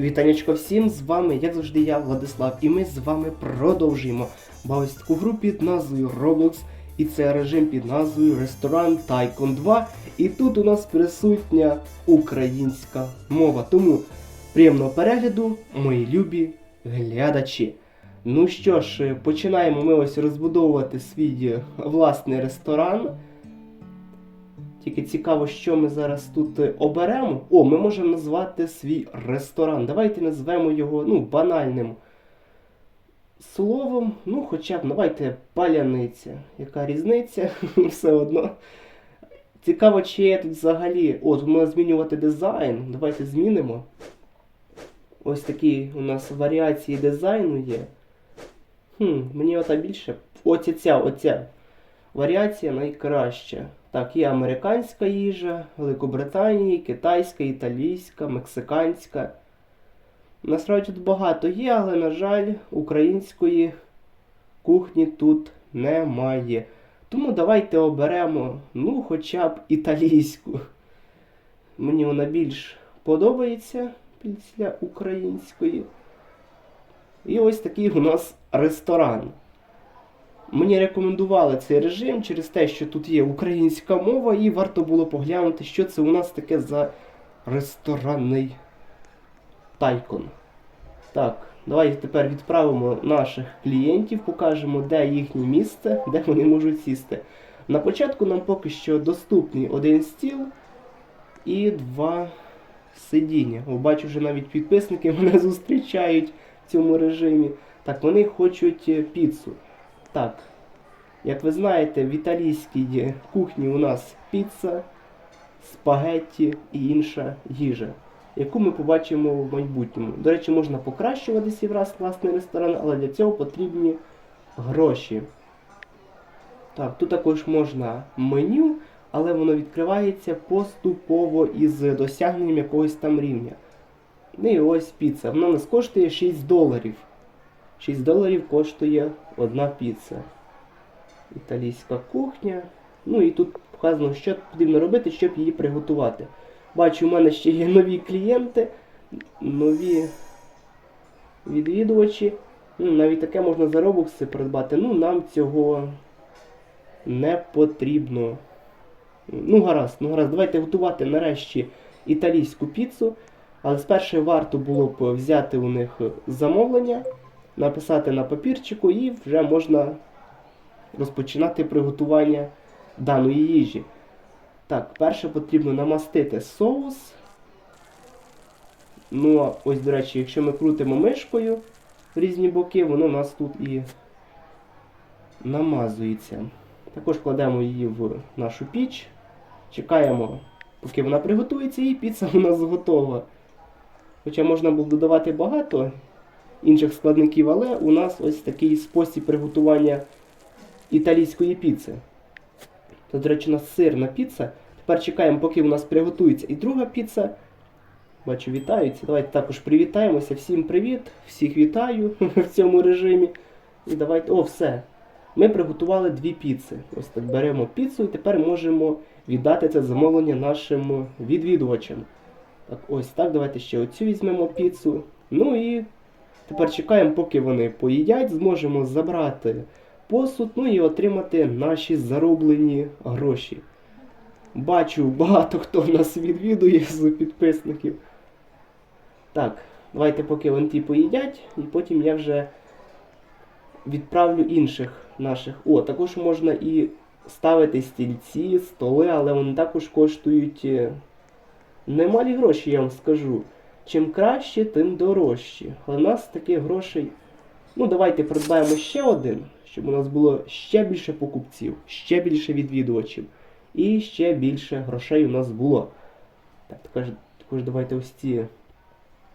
Вітанечко всім, з вами, як завжди, я, Владислав, і ми з вами продовжуємо таку гру під назвою Roblox. І це режим під назвою Ресторан Tycoon 2. І тут у нас присутня українська мова. Тому приємного перегляду, мої любі глядачі. Ну що ж, починаємо ми ось розбудовувати свій власний ресторан. Тільки цікаво, що ми зараз тут е, оберемо. О, ми можемо назвати свій ресторан. Давайте назвемо його ну, банальним словом. Ну, хоча б давайте паляниця. Яка різниця? Все одно. Цікаво, чи є тут взагалі. О, тут можна змінювати дизайн. Давайте змінимо. Ось такі у нас варіації дизайну є. Хм, мені ота більше. Оця ця, оця варіація найкраща. Так, є американська їжа, Великобританії, китайська, італійська, мексиканська. Насправді тут багато є, але, на жаль, української кухні тут немає. Тому давайте оберемо, ну, хоча б італійську. Мені вона більш подобається після української. І ось такий у нас ресторан. Мені рекомендували цей режим через те, що тут є українська мова, і варто було поглянути, що це у нас таке за ресторанний тайкон. Так, давайте тепер відправимо наших клієнтів, покажемо, де їхнє місце, де вони можуть сісти. На початку нам поки що доступний один стіл і два сидіння. О, бачу, вже навіть підписники мене зустрічають в цьому режимі. Так, вони хочуть е, піцу. Так, як ви знаєте, в італійській кухні у нас піца, спагетті і інша їжа, яку ми побачимо в майбутньому. До речі, можна покращувати свій раз власний ресторан, але для цього потрібні гроші. Так, тут також можна меню, але воно відкривається поступово із досягненням якогось там рівня. Ну і ось піца. Вона у нас коштує 6 доларів. 6 доларів коштує одна піца. Італійська кухня. Ну і тут вказано, що потрібно робити, щоб її приготувати. Бачу, у мене ще є нові клієнти, нові відвідувачі. Ну, навіть таке можна за робокси придбати. Ну, нам цього не потрібно. Ну, гаразд, ну гаразд, давайте готувати нарешті італійську піцу. Але спершу варто було б взяти у них замовлення, написати на папірчику і вже можна розпочинати приготування даної їжі. Так, перше потрібно намастити соус. Ну, ось, до речі, якщо ми крутимо мишкою в різні боки, воно у нас тут і намазується. Також кладемо її в нашу піч, чекаємо, поки вона приготується, і піца у нас готова. Хоча можна було додавати багато інших складників, але у нас ось такий спосіб приготування італійської піци. Це, до речі, у нас сирна піца. Тепер чекаємо, поки у нас приготується і друга піца. Бачу, вітаються. Давайте також привітаємося. Всім привіт, всіх вітаю в цьому режимі. І давайте. О, все. Ми приготували дві піци. Ось так беремо піцу і тепер можемо віддати це замовлення нашим відвідувачам. Так, ось так, давайте ще оцю візьмемо піцу. Ну і тепер чекаємо, поки вони поїдять, зможемо забрати посуд, ну і отримати наші зароблені гроші. Бачу, багато хто нас відвідує з підписників. Так, давайте поки вони ті поїдять, і потім я вже відправлю інших наших. О, також можна і ставити стільці, столи, але вони також коштують е, немалі гроші, я вам скажу. Чим краще, тим дорожче. Але в нас таких грошей. Ну, давайте придбаємо ще один, щоб у нас було ще більше покупців, ще більше відвідувачів. І ще більше грошей у нас було. Так, також, також давайте ось ці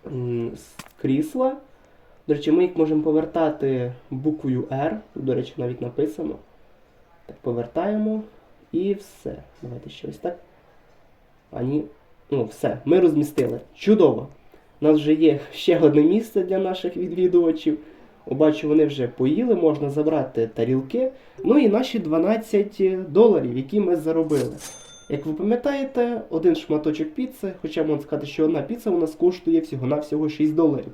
м, крісла. До речі, ми їх можемо повертати буквою R. Тут, до речі, навіть написано. Так, повертаємо. І все. Давайте ще ось так. А. Ну, все, ми розмістили. Чудово! У нас вже є ще одне місце для наших відвідувачів. Бачу, вони вже поїли, можна забрати тарілки. Ну і наші 12 доларів, які ми заробили. Як ви пам'ятаєте, один шматочок піци, хоча можна сказати, що одна піца у нас коштує всього-навсього 6 доларів.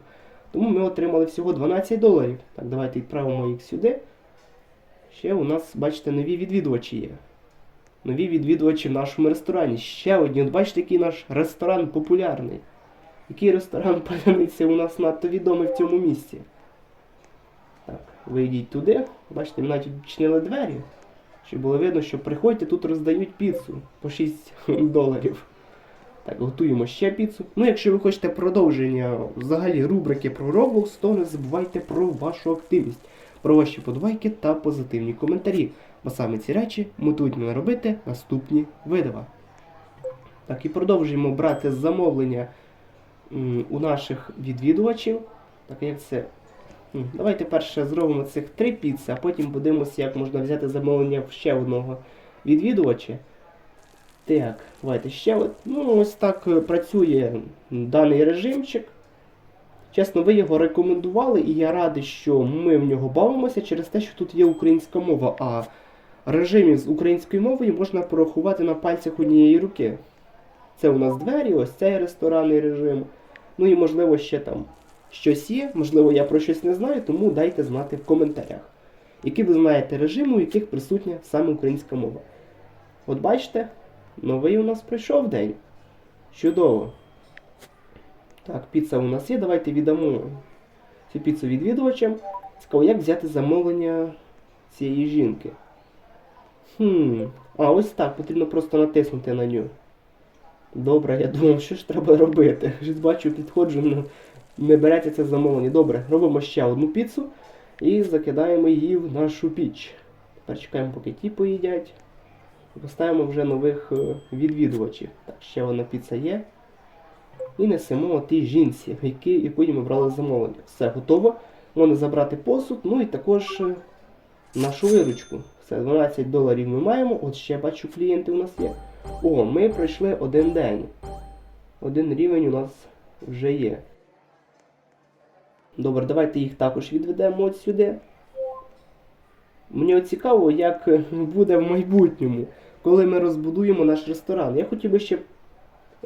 Тому ми отримали всього 12 доларів. Так, давайте відправимо їх сюди. Ще у нас, бачите, нові відвідувачі є. Нові відвідувачі в нашому ресторані. Ще одні. От бачите, який наш ресторан популярний. Який ресторан паляниця у нас надто відомий в цьому місці. Так, ви йдіть туди. Бачите, навіть відчинили двері. Щоб було видно, що приходьте, тут роздають піцу по 6 доларів. Так, готуємо ще піцу. Ну, якщо ви хочете продовження взагалі рубрики про Roblox, то не забувайте про вашу активність, про ваші подбайки та позитивні коментарі. Бо саме ці речі мотують мене робити наступні видива. Так, і продовжуємо брати замовлення у наших відвідувачів. Так, як це? Давайте перше зробимо цих три піци, а потім подивимося, як можна взяти замовлення в ще одного відвідувача. Так, давайте ще от. Ну, ось так е, працює даний режимчик. Чесно, ви його рекомендували, і я радий, що ми в нього бавимося через те, що тут є українська мова, а режимів з українською мовою можна порахувати на пальцях однієї руки. Це у нас двері, ось цей ресторанний режим. Ну і можливо ще там щось є, можливо, я про щось не знаю, тому дайте знати в коментарях. Які ви знаєте режими, у яких присутня саме українська мова. От бачите, новий у нас прийшов день. Чудово. Так, піца у нас є. Давайте віддамо цю піцу відвідувачам. Цікаво, як взяти замовлення цієї жінки. Хм. А, ось так, потрібно просто натиснути на нього. Добре, я думав, що ж треба робити. Вже бачу, підходжу, ну, не береться це замовлення. Добре, робимо ще одну піцу і закидаємо її в нашу піч. Тепер чекаємо, поки ті поїдять. Поставимо вже нових е, відвідувачів. Так, ще одна піца є. І несемо тій жінці, які, якої ми брали замовлення. Все готово. Можна забрати посуд, ну і також е, нашу виручку. Все, 12 доларів ми маємо. От ще бачу, клієнти у нас є. О, ми пройшли один день. Один рівень у нас вже є. Добре, давайте їх також відведемо от сюди. Мені цікаво, як буде в майбутньому, коли ми розбудуємо наш ресторан. Я хотів би ще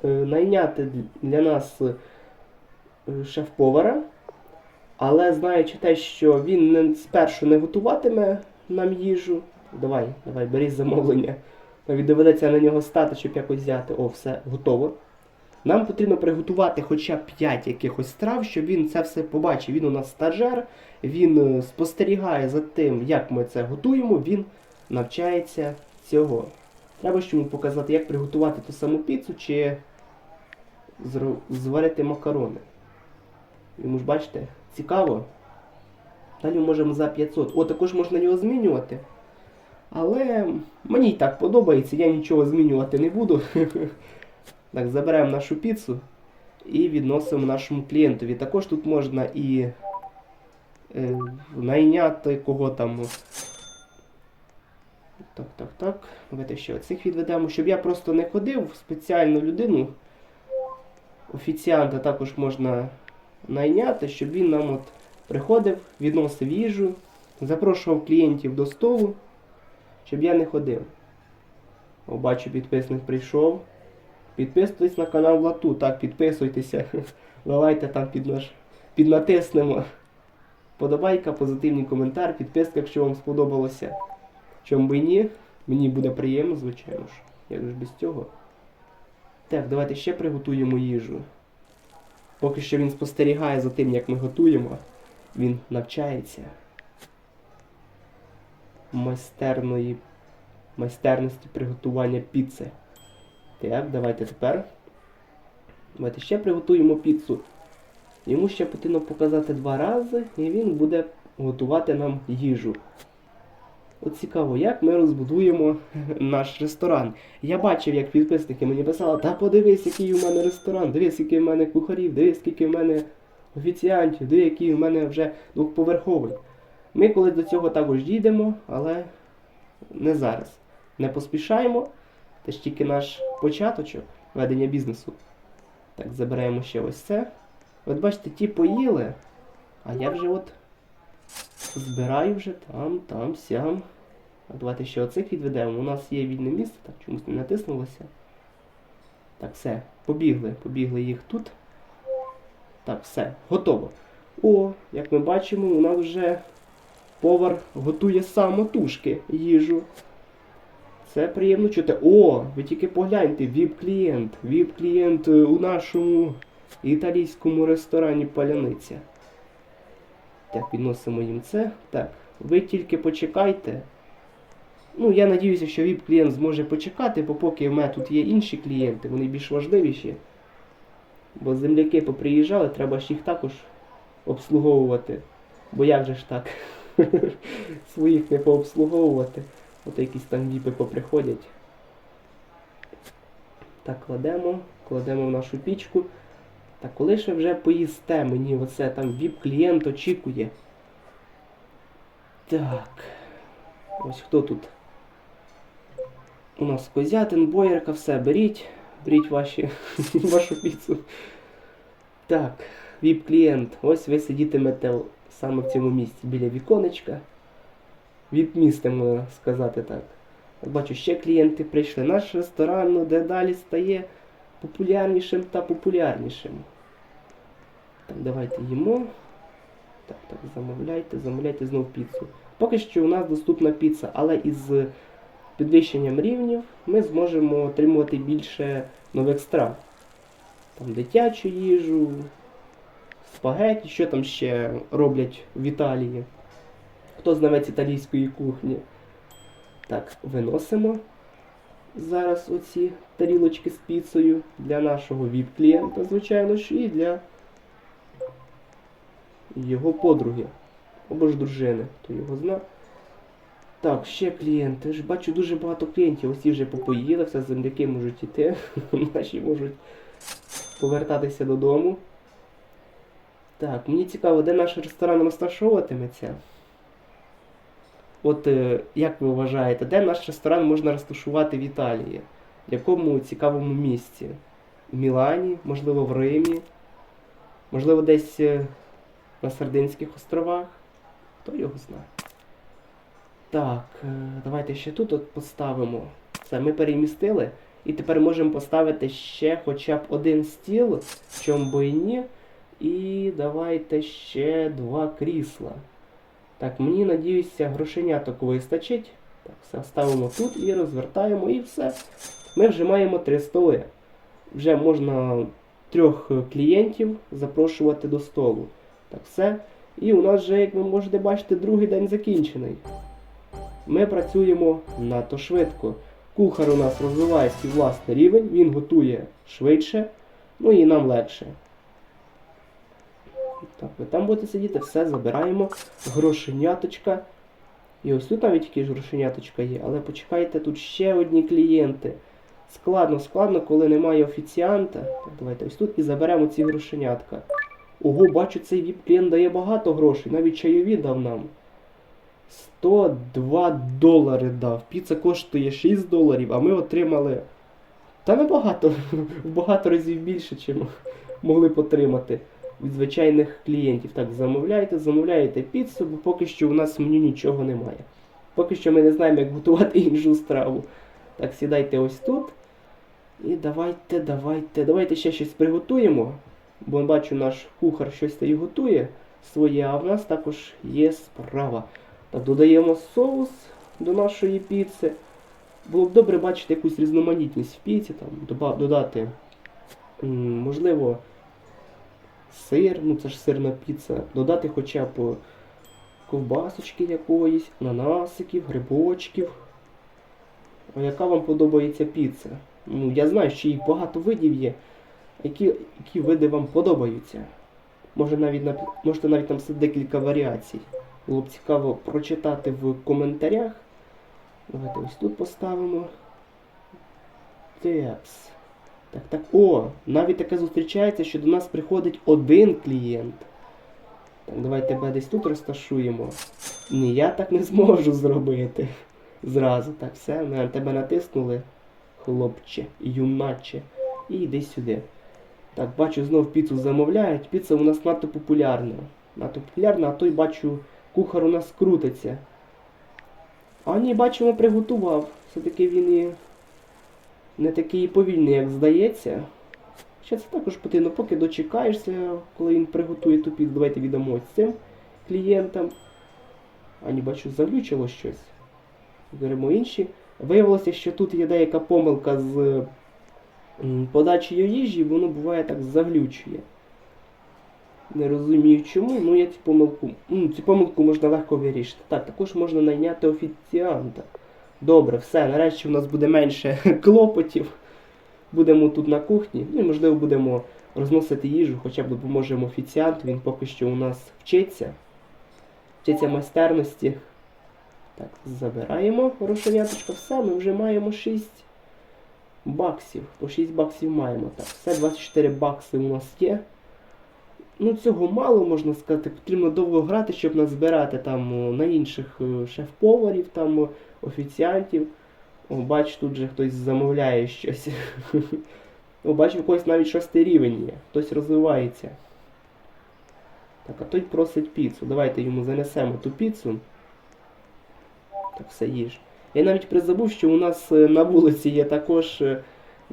е, найняти для нас е, шеф-повара, але знаючи те, що він спершу не готуватиме нам їжу. Давай, давай, бери замовлення. Навіть доведеться на нього стати, щоб якось взяти. О, все, готово. Нам потрібно приготувати хоча б 5 якихось страв, щоб він це все побачив. Він у нас стажер, він е, спостерігає за тим, як ми це готуємо, він навчається цього. Треба ж йому показати, як приготувати ту саму піцу чи зварити макарони. Йому ж бачите, цікаво. Далі можемо за 500. О, також можна його змінювати. Але мені й так подобається, я нічого змінювати не буду. Так, заберемо нашу піцу і відносимо нашому клієнтові. Також тут можна і е, найняти кого там. Так, так, так. Давайте ще оцих відведемо, щоб я просто не ходив спеціальну людину. Офіціанта також можна найняти, щоб він нам от приходив, відносив їжу, запрошував клієнтів до столу, щоб я не ходив. О, бачу, підписник прийшов. Підписуйтесь на канал Лату, так, підписуйтеся. Давайте там під наш, піднатиснемо. Подобайка, позитивний коментар, підписка, якщо вам сподобалося. Чому би ні, мені буде приємно, звичайно ж. Як ж без цього? Так, давайте ще приготуємо їжу. Поки що він спостерігає за тим, як ми готуємо. Він навчається майстерної майстерності приготування піци. Так, давайте тепер. Давайте ще приготуємо піцу. Йому ще потрібно показати два рази, і він буде готувати нам їжу. От цікаво, як ми розбудуємо наш ресторан. Я бачив, як підписники мені писали, та подивись, який у мене ресторан, дивись, скільки в мене кухарів, дивись, скільки в мене офіціантів, дивись, який в мене вже двохповерховий. Ми колись до цього також дійдемо, але не зараз. Не поспішаємо. Це ж тільки наш початочок ведення бізнесу. Так, забираємо ще ось це. От бачите, ті поїли, а я вже от збираю вже там, там, сям. А давайте ще оцих відведемо. У нас є вільне місце, так чомусь не натиснулося. Так, все, побігли, побігли їх тут. Так, все, готово. О, як ми бачимо, у нас вже повар готує самотужки їжу. Це приємно чути. О, ви тільки погляньте, віп-клієнт. Віп-клієнт е, у нашому італійському ресторані Паляниця. Так, відносимо їм це. Так, ви тільки почекайте. Ну, я надіюся, що віп-клієнт зможе почекати, бо поки в мене тут є інші клієнти, вони більш важливіші. Бо земляки поприїжджали, треба ж їх також обслуговувати. Бо як же ж так? Своїх не пообслуговувати. От якісь там віпи поприходять. Так, кладемо, кладемо в нашу пічку. Так, коли ви вже поїсте мені оце там віп-клієнт очікує. Так. Ось хто тут? У нас козятин, боярка, все, беріть. Беріть ваші, вашу піцу. Так, віп-клієнт. Ось ви сидітимете саме в цьому місці біля віконечка. Віп-місце, сказати так. Бачу, ще клієнти прийшли. Наш ресторан ну, дедалі стає популярнішим та популярнішим. Так, давайте їмо. Так, так, замовляйте, замовляйте знов піцу. Поки що у нас доступна піца, але із підвищенням рівнів ми зможемо отримувати більше нових страв. Там дитячу їжу, спагеті, що там ще роблять в Італії. Хто знавець італійської кухні? Так, виносимо зараз оці тарілочки з піцею для нашого віп-клієнта, звичайно ж, і для його подруги. Або ж дружини, хто його зна. Так, ще клієнти. Ж бачу дуже багато клієнтів. Усі вже попоїли, все земляки можуть іти, наші можуть повертатися додому. Так, мені цікаво, де наш ресторан розташовуватиметься. От е, як ви вважаєте, де наш ресторан можна розташувати в Італії? В якому цікавому місці? В Мілані, можливо, в Римі, можливо, десь е, на Сардинських островах? Хто його знає? Так, е, давайте ще тут от поставимо. Все, ми перемістили. І тепер можемо поставити ще хоча б один стіл, в чому би і ні. І давайте ще два крісла. Так, мені надіюся, грошеняток вистачить. Так, все ставимо тут і розвертаємо, і все. Ми вже маємо три столи. Вже можна трьох клієнтів запрошувати до столу. Так, все. І у нас вже, як ви можете бачити, другий день закінчений. Ми працюємо надто швидко. Кухар у нас розвиває свій власний рівень, він готує швидше, ну і нам легше. Так, ви там будете сидіти, все забираємо. Грошеняточка. І ось тут навіть якісь грошеняточка є, але почекайте, тут ще одні клієнти. Складно, складно, коли немає офіціанта. Так, давайте ось тут і заберемо ці грошенятка. Ого, бачу, цей віп-клієнт дає багато грошей, навіть чайові дав нам. 102 долари дав. Піца коштує 6 доларів, а ми отримали. Та небагато, в багато разів більше, ніж могли б отримати від звичайних клієнтів. Так, замовляйте, замовляєте піцу, бо поки що у нас в меню нічого немає. Поки що ми не знаємо, як готувати іншу страву. Так, сідайте ось тут. І давайте, давайте, давайте ще щось приготуємо. Бо бачу, наш кухар щось та й готує своє, а в нас також є справа. Так, додаємо соус до нашої піци. Було б добре бачити якусь різноманітність в піці, там, додати, можливо, сир, ну це ж сирна піца, додати хоча б ковбасочки якоїсь, ананасиків, грибочків. А яка вам подобається піца? Ну, я знаю, що їх багато видів є. Які, які види вам подобаються? Може навіть. Можете навіть написати декілька варіацій. Було б цікаво прочитати в коментарях. Давайте ось тут поставимо. Текс. Так, так. О, навіть таке зустрічається, що до нас приходить один клієнт. Так, давайте тебе десь тут розташуємо. Ні, я так не зможу зробити. Зразу. Так, все, на тебе натиснули. Хлопче, юначе. І йди сюди. Так, бачу, знов піцу замовляють. Піца у нас надто популярна. Надто популярна, а той бачу, кухар у нас крутиться. А ні, бачимо, приготував. Все-таки він і не такий повільний, як здається. Ще це також потрібно, поки дочекаєшся, коли він приготує ту піцу. Давайте віддамо ось цим клієнтам. А ні, бачу, заглючило щось. Беремо інші. Виявилося, що тут є деяка помилка з подачею їжі, воно буває так заглючує. Не розумію чому, ну я цю помилку. Цю помилку можна легко вирішити. Так, також можна найняти офіціанта. Добре, все, нарешті в нас буде менше клопотів. Будемо тут на кухні. Ну і можливо будемо розносити їжу, хоча б допоможемо офіціанту. Він поки що у нас вчиться. Вчиться майстерності. Так, забираємо грошеняточка. Все, ми вже маємо 6 баксів. По 6 баксів маємо. Так, все 24 бакси у нас є. Ну, цього мало, можна сказати. Потрібно довго грати, щоб назбирати там на інших е, шеф-поварів, там офіціантів. О, бач, тут же хтось замовляє щось. О, бачу, у когось навіть шостий рівень є. Хтось розвивається. Так, а той просить піцу. Давайте йому занесемо ту піцу. Так, все їж. Я навіть призабув, що у нас е, на вулиці є також е,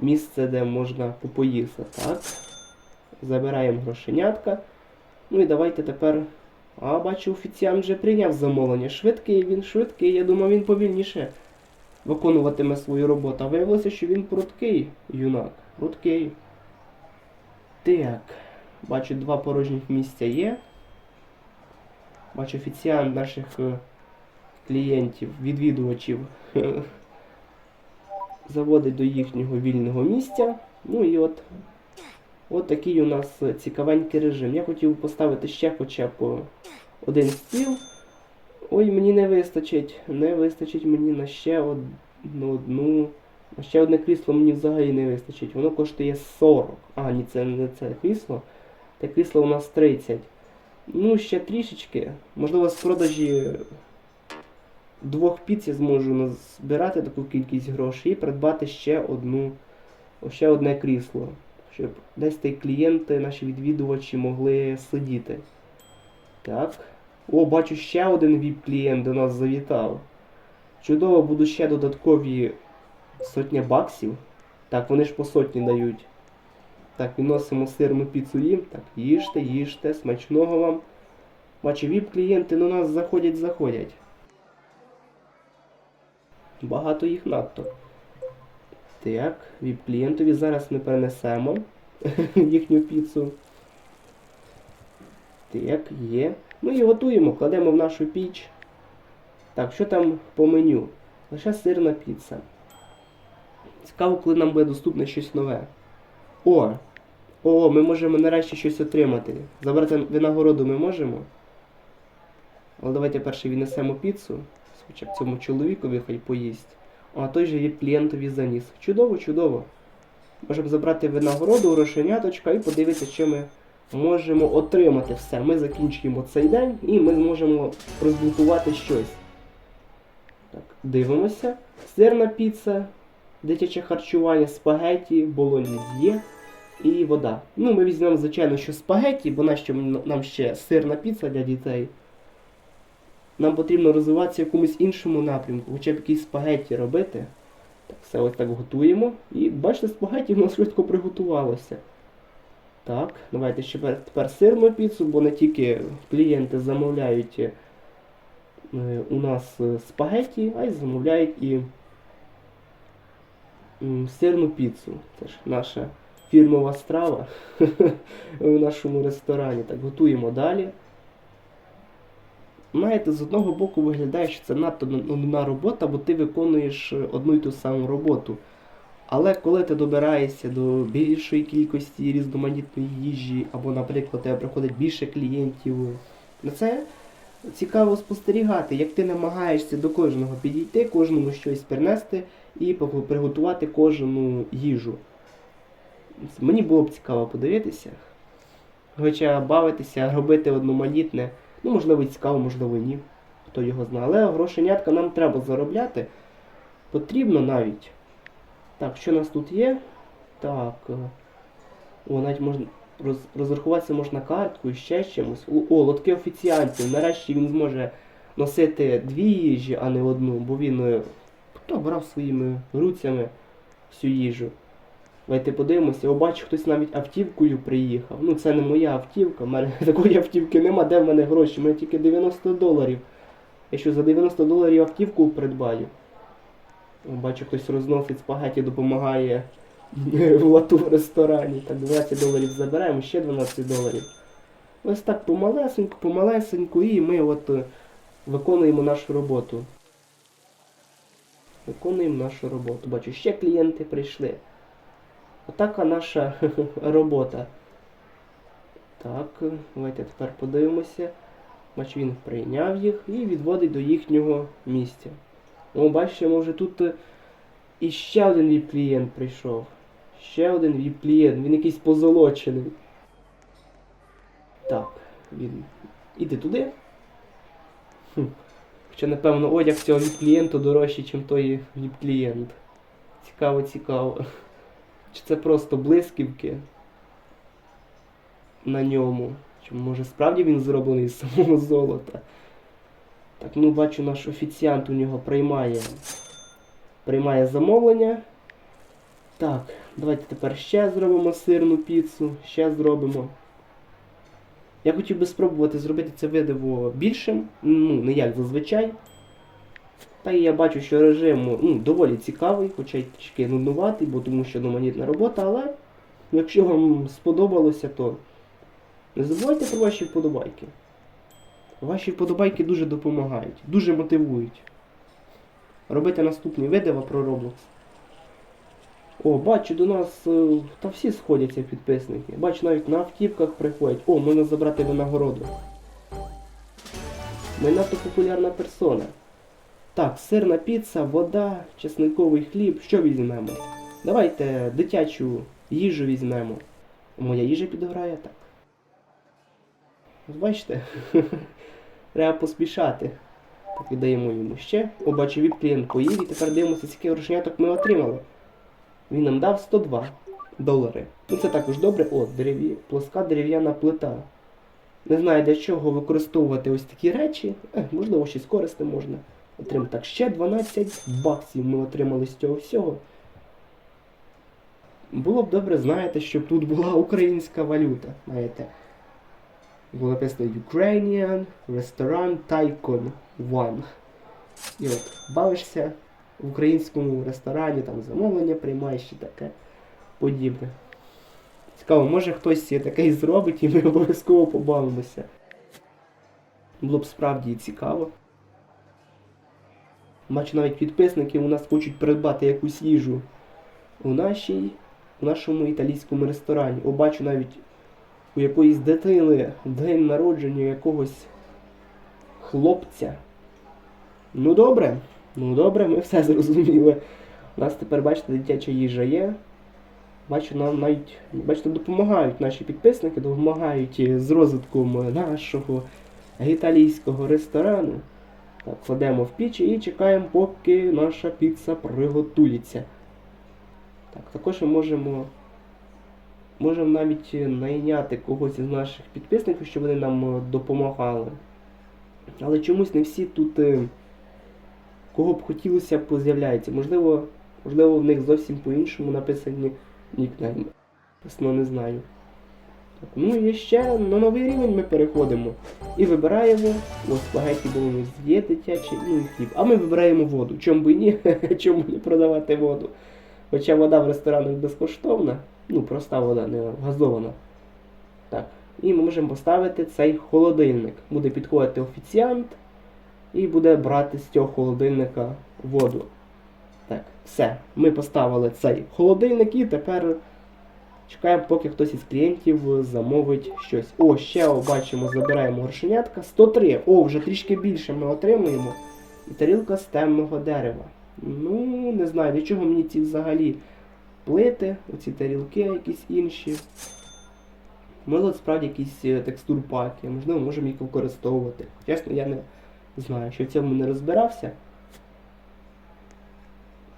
місце, де можна попоїсти. Так. Забираємо грошенятка. Ну і давайте тепер. А, бачу, офіціант вже прийняв замовлення. Швидкий, він швидкий. Я думав, він повільніше виконуватиме свою роботу. А виявилося, що він пруткий юнак. Пруткий. Так. Бачу, два порожніх місця є. Бачу, офіціант наших е, клієнтів, відвідувачів заводить до їхнього вільного місця. Ну і от, от такий у нас цікавенький режим. Я хотів поставити ще хоча б один стіл. Ой, мені не вистачить. Не вистачить мені на ще одну. одну. На ще одне крісло мені взагалі не вистачить. Воно коштує 40. А, ні, це не це крісло. Те крісло у нас 30. Ну, ще трішечки. Можливо, з продажі двох піц я зможу назбирати таку кількість грошей і придбати ще одну, ще одне крісло. Щоб десь ті клієнти, наші відвідувачі могли сидіти. Так. О, бачу, ще один VIP-клієнт до нас завітав. Чудово, буду ще додаткові сотня баксів. Так, вони ж по сотні дають. Так, відносимо сирну піцу їм. Так, їжте, їжте, смачного вам. Бачу, віп-клієнти на нас заходять, заходять. Багато їх надто. Так, віп-клієнтові зараз ми перенесемо їхню піцу. Так, є. Ну і готуємо, кладемо в нашу піч. Так, що там по меню? Лише сирна піца. Цікаво, коли нам буде доступне щось нове. О! О, ми можемо нарешті щось отримати. Забрати винагороду ми можемо. Але давайте перше віднесемо піцу. Хоча б цьому чоловікові хай поїсть. А той же є клієнтові заніс. Чудово, чудово. Можемо забрати винагороду, грошеняточка і подивитися, що ми можемо отримати все. Ми закінчуємо цей день і ми зможемо розблокувати щось. Так, дивимося. Сирна піца, дитяче харчування, спагеті, болоньє і вода. Ну, ми візьмемо, звичайно, що спагеті, бо нащо нам ще сирна піца для дітей. Нам потрібно розвиватися в якомусь іншому напрямку, хоча б якісь спагеті робити. Так, все ось так готуємо. І бачите, спагеті в нас швидко приготувалося. Так, давайте ще тепер, сирну піцу, бо не тільки клієнти замовляють е, у нас е, спагеті, а й замовляють і сирну піцу. Це ж наша фірмова страва в нашому ресторані. Так, готуємо далі. Знаєте, з одного боку виглядає, що це надто нудна робота, бо ти виконуєш е, одну й ту саму роботу. Але коли ти добираєшся до більшої кількості різноманітної їжі, або, наприклад, тебе приходить більше клієнтів, це цікаво спостерігати, як ти намагаєшся до кожного підійти, кожному щось принести і приготувати кожну їжу. Мені було б цікаво подивитися. Хоча бавитися, робити одноманітне, ну, можливо, цікаво, можливо, ні. Хто його знає. Але грошенятка нам треба заробляти. Потрібно навіть. Так, що у нас тут є? Так. е, О, навіть можна роз, розрахуватися можна карткою, ще чимось. О, лотки офіціантів. Нарешті він зможе носити дві їжі, а не одну, бо він е, хто брав своїми руцями всю їжу. Давайте подивимося, о, бачу, хтось навіть автівкою приїхав. Ну, це не моя автівка, в мене такої автівки нема, де в мене гроші, у мене тільки 90 доларів. Я що за 90 доларів автівку придбаю. Бачу, хтось розносить спагеті, допомагає в лату в ресторані. Так, 12 доларів забираємо, ще 12 доларів. Ось так помалесеньку, помалесеньку, і ми от е, виконуємо нашу роботу. Виконуємо нашу роботу. Бачу, ще клієнти прийшли. Отака наша робота. Так, давайте тепер подивимося. Бачу, він прийняв їх і відводить до їхнього місця. О, бачимо, вже тут е, іще один віп-клієнт прийшов. Ще один віп-клієнт, він якийсь позолочений. Так, він іде туди. Хм. Хоча, напевно, одяг цього віп-клієнту дорожчий, ніж той віп-клієнт. Цікаво, цікаво. Чи це просто блисківки на ньому? Чи може справді він зроблений з самого золота? Так, ну бачу, наш офіціант у нього приймає. Приймає замовлення. Так, давайте тепер ще зробимо сирну піцу, ще зробимо. Я хотів би спробувати зробити це видиво більшим, ну, не як зазвичай. Та і я бачу, що режим ну, доволі цікавий, хоча й трішки нуднуватий, бо тому що одноманітна робота, але якщо вам сподобалося, то не забувайте про ваші вподобайки. Ваші вподобайки дуже допомагають, дуже мотивують. Робити наступні видива про Roblox. О, бачу, до нас е, та всі сходяться підписники. Бачу, навіть на автівках приходять. О, можна забрати винагороду. Ми надто популярна персона. Так, сирна піца, вода, чесниковий хліб. Що візьмемо? Давайте дитячу їжу візьмемо. Моя їжа підгорає так. Бачите? Треба поспішати. Так, віддаємо йому ще. О, бачу, віп клієнт поїв і тепер дивимося, скільки грошеняток ми отримали. Він нам дав 102 долари. Ну це також добре. О, дерев'я, плоска дерев'яна плита. Не знаю для чого використовувати ось такі речі. Е, можливо, щось корисне можна. Отримати так, ще 12 баксів ми отримали з цього всього. Було б добре, знаєте, щоб тут була українська валюта. Знаєте. Було написано Ukrainian Restaurant Tycoon One. І от бавишся в українському ресторані, там замовлення приймаєш і таке подібне. Цікаво, може хтось таке зробить, і ми обов'язково побавимося. Було б справді цікаво. Бачу, навіть підписники у нас хочуть придбати якусь їжу у нашій, у нашому італійському ресторані. О, бачу навіть у якоїсь дитини день народження якогось хлопця. Ну добре, ну добре, ми все зрозуміли. У нас тепер, бачите, дитяча їжа є. Бачу, нам навіть бачите, допомагають наші підписники, допомагають з розвитком нашого італійського ресторану. Так, кладемо в піч і чекаємо, поки наша піца приготується. Так, також ми можемо Можемо навіть найняти когось із наших підписників, щоб вони нам е, допомагали. Але чомусь не всі тут, е, кого б хотілося б. Можливо, можливо, в них зовсім по-іншому написані нікнейми. Чесно, не знаю. Так, ну і ще на новий рівень ми переходимо. І вибираємо. Ось спагеті було є дитячий, ну і хліб. А ми вибираємо воду. Чому би ні? Чому не продавати воду? Хоча вода в ресторанах безкоштовна. Ну, проста вода, не газована. Так. І ми можемо поставити цей холодильник. Буде підходити офіціант і буде брати з цього холодильника воду. Так, все. Ми поставили цей холодильник і тепер чекаємо, поки хтось із клієнтів замовить щось. О, ще бачимо, забираємо грошенятка. 103. О, вже трішки більше ми отримуємо. І тарілка з темного дерева. Ну, не знаю, для чого мені ці взагалі плити, оці тарілки якісь інші. Можливо, справді якісь е, текстур паки, можливо, можемо їх використовувати. Чесно, я не знаю, що в цьому не розбирався.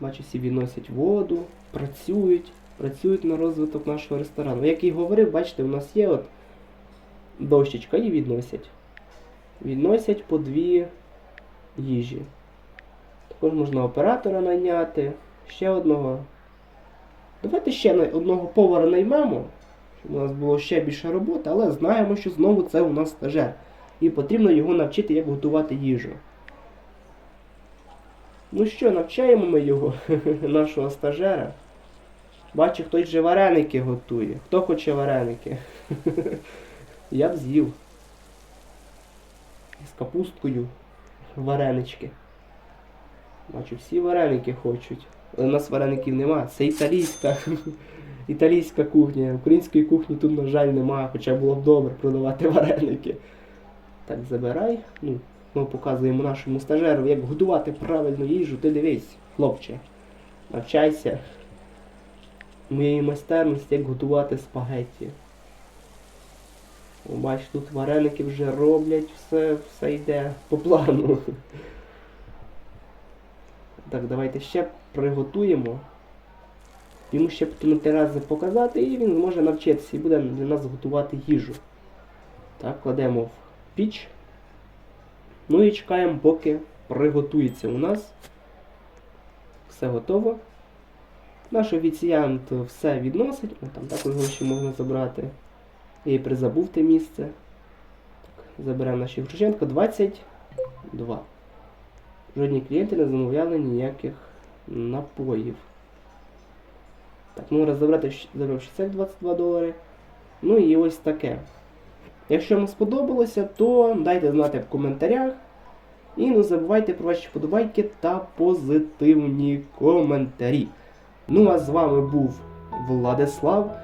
Бачу, всі відносять воду, працюють, працюють на розвиток нашого ресторану. Як і говорив, бачите, у нас є от дощечка і відносять. Відносять по дві їжі. Також можна оператора найняти, ще одного. Давайте ще одного повара наймемо, щоб у нас було ще більше роботи, але знаємо, що знову це у нас стажер. І потрібно його навчити, як готувати їжу. Ну що, навчаємо ми його, нашого стажера. Бачу, хтось же вареники готує. Хто хоче вареники? Я б з'їв. З капусткою варенички. Бачу, всі вареники хочуть. Але у нас вареників нема. Це італійська. Італійська кухня. Української кухні тут, на жаль, немає, хоча було б добре продавати вареники. Так, забирай. Ну, ми показуємо нашому стажеру, як готувати правильну їжу. Ти дивись, хлопче. Навчайся моєї майстерності, як готувати спагетті. Бач, тут вареники вже роблять, все, все йде по плану. Так, давайте ще приготуємо. Йому ще потрібно три рази показати, і він зможе навчитися і буде для нас готувати їжу. Так, кладемо в піч. Ну і чекаємо, поки приготується у нас. Все готово. Наш офіціант все відносить, О, там також гроші можна забрати. І призабув те місце. Так, заберемо наші Грищенко 22. Жодні клієнти не замовляли ніяких напоїв. Так, забрати забрав ще цих 22 долари. Ну і ось таке. Якщо вам сподобалося, то дайте знати в коментарях. І не забувайте про ваші подобайки та позитивні коментарі. Ну а з вами був Владислав.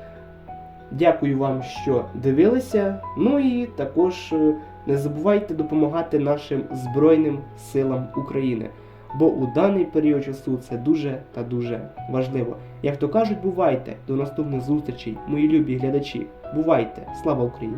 Дякую вам, що дивилися. Ну і також е, не забувайте допомагати нашим Збройним силам України. Бо у даний період часу це дуже та дуже важливо. Як то кажуть, бувайте до наступних зустрічей, мої любі глядачі. Бувайте! Слава Україні!